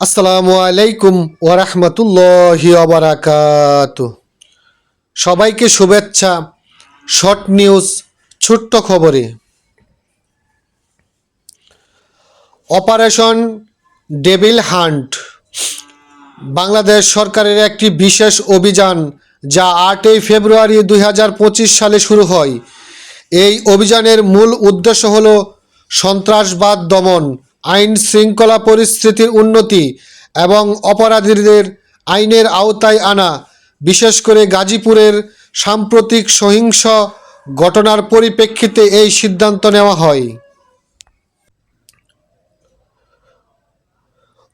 আসসালামু আলাইকুম ওরহমতুল্লাহি অবরাকাত সবাইকে শুভেচ্ছা, শর্ট নিউজ, ছোট্ট খবরে। Operation devil hunt. বাংলাদেশ সরকারের একটি বিশেষ অভিযান যা আটই ফেব্রুয়ারি দু হাজার পঁচিশ সালে শুরু হয়। এই অভিযানের মূল উদ্দেশ্য হল সন্ত্রাসবাদ দমন। আইন শৃঙ্খলা পরিস্থিতির উন্নতি এবং অপরাধীদের আইনের আওতায় আনা, বিশেষ করে গাজীপুরের সাম্প্রতিক সহিংস ঘটনার পরিপ্রেক্ষিতে এই সিদ্ধান্ত নেওয়া হয়।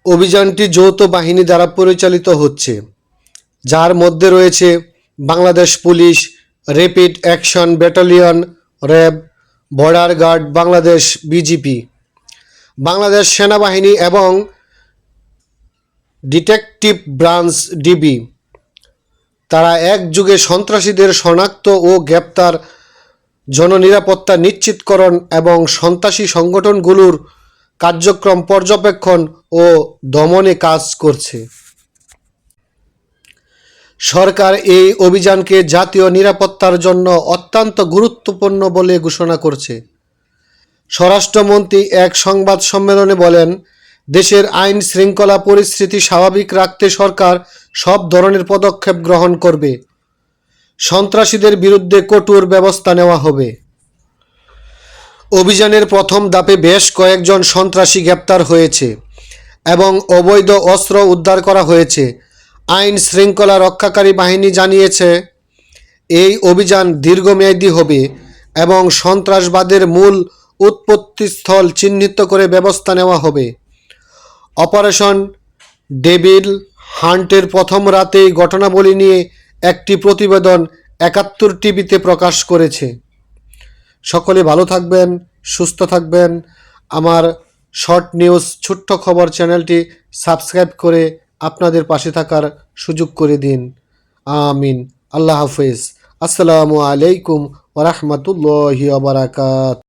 অভিযানটি যৌথ বাহিনী দ্বারা পরিচালিত হচ্ছে, যার মধ্যে রয়েছে Bangladesh police, rapid action battalion, RAB, border guard, Bangladesh BGP. Bangladesh সেনাবাহিনী এবং ডিটেকটিভ ব্রাঞ্চ ডিবি। তারা একযুগে সন্ত্রাসীদের শনাক্ত ও গ্রেপ্তার, জননিরাপত্তা নিশ্চিতকরণ এবং সন্ত্রাসী সংগঠনগুলোর কার্যক্রম পর্যবেক্ষণ ও দমনে কাজ করছে। সরকার এই অভিযানকে জাতীয় নিরাপত্তার জন্য অত্যন্ত গুরুত্বপূর্ণ বলে ঘোষণা করছে। স্বরাষ্ট্রমন্ত্রী এক সংবাদ সম্মেলনে বলেন, দেশের আইন শৃঙ্খলা পরিস্থিতি স্বাভাবিক রাখতে সরকার সব ধরনের পদক্ষেপ গ্রহণ করবে। সন্ত্রাসীদের বিরুদ্ধে কঠোর ব্যবস্থা নেওয়া হবে। অভিযানের প্রথম দাপে বেশ কয়েকজন সন্ত্রাসী গ্রেপ্তার হয়েছে এবং অবৈধ অস্ত্র উদ্ধার করা হয়েছে। আইন শৃঙ্খলা রক্ষাকারী বাহিনী জানিয়েছে, এই অভিযান দীর্ঘমেয়াদী হবে এবং সন্ত্রাসবাদের মূল উৎপত্তিস্থল চিহ্নিত করে ব্যবস্থা নেওয়া হবে। অপারেশন ডেভিল হান্টের প্রথম রাতেই ঘটনাবলী নিয়ে একটি প্রতিবেদন একাত্তর টিভিতে প্রকাশ করেছে। সকলে ভালো থাকবেন, সুস্থ থাকবেন। আমার শর্ট নিউজ, ছোট্ট খবর চ্যানেলটি সাবস্ক্রাইব করে আপনাদের পাশে থাকার সুযোগ করে দিন। আমিন। আল্লাহ হাফেজ। আসসালামু আলাইকুম ওরহমতুল্লাহি আবরাকাত